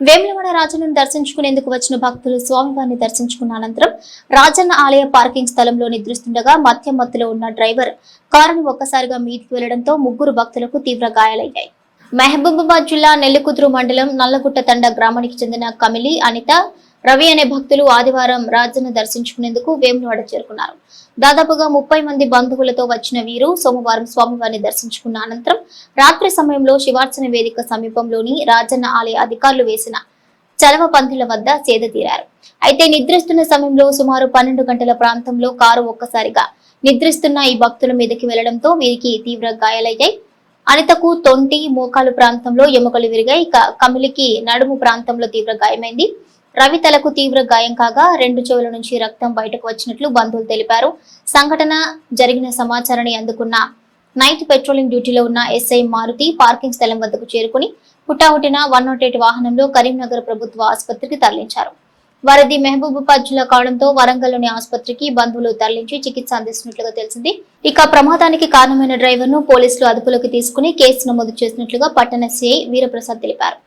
వేములవాడ రాజన్నను దర్శించుకునేందుకు వచ్చిన భక్తులు స్వామివారిని దర్శించుకున్న అనంతరం రాజన్న ఆలయ పార్కింగ్ స్థలంలో నిద్రిస్తుండగా మద్యం మత్తులో ఉన్న డ్రైవర్ కారును ఒక్కసారిగా మీదికి వెళ్ళడంతో ముగ్గురు భక్తులకు తీవ్ర గాయాలయ్యాయి. మహబూబాబాద్ జిల్లా నెల్లికుదురు మండలం నల్లగుట్ట తండ గ్రామానికి చెందిన కమిలి అనిత రవి అనే భక్తులు ఆదివారం రాజును దర్శించుకునేందుకు వేములవాడ చేరుకున్నారు. దాదాపుగా ముప్పై మంది బంధువులతో వచ్చిన వీరు సోమవారం స్వామివారిని దర్శించుకున్న అనంతరం రాత్రి సమయంలో శివార్చన వేదిక సమీపంలోని రాజన్న ఆలయ అధికారులు వేసిన చలవ పంతుల వద్ద సేద తీరారు. అయితే నిద్రిస్తున్న సమయంలో సుమారు పన్నెండు గంటల ప్రాంతంలో కారు ఒక్కసారిగా నిద్రిస్తున్న ఈ భక్తుల మీదకి వెళ్ళడంతో వీరికి తీవ్ర గాయాలయ్యాయి. అనితకు తొంటి మోకాలు ప్రాంతంలో ఎముకలు విరిగాయి. కమిలికి నడుము ప్రాంతంలో తీవ్ర గాయమైంది. రవి తలకు తీవ్ర గాయం కాగా రెండు చెవుల నుంచి రక్తం బయటకు వచ్చినట్లు బంధువులు తెలిపారు. సంఘటన జరిగిన సమాచారాన్ని అందుకున్న నైట్ పెట్రోలింగ్ డ్యూటీలో ఉన్న ఎస్ఐ మారుతి పార్కింగ్ స్థలం వద్దకు చేరుకుని పుట్టాహుటిన వన్ నాట్ ఎయిట్ వాహనంలో కరీంనగర్ ప్రభుత్వ ఆసుపత్రికి తరలించారు. వారిది మహబూబాబాద్ జిల్లా కావడంతో వరంగల్లోని ఆసుపత్రికి బంధువులు తరలించి చికిత్స అందిస్తున్నట్లుగా తెలిసింది. ఇక ప్రమాదానికి కారణమైన డ్రైవర్ను పోలీసులు అదుపులోకి తీసుకుని కేసు నమోదు చేసినట్లుగా పట్టణ సిఐ వీరప్రసాద్ తెలిపారు.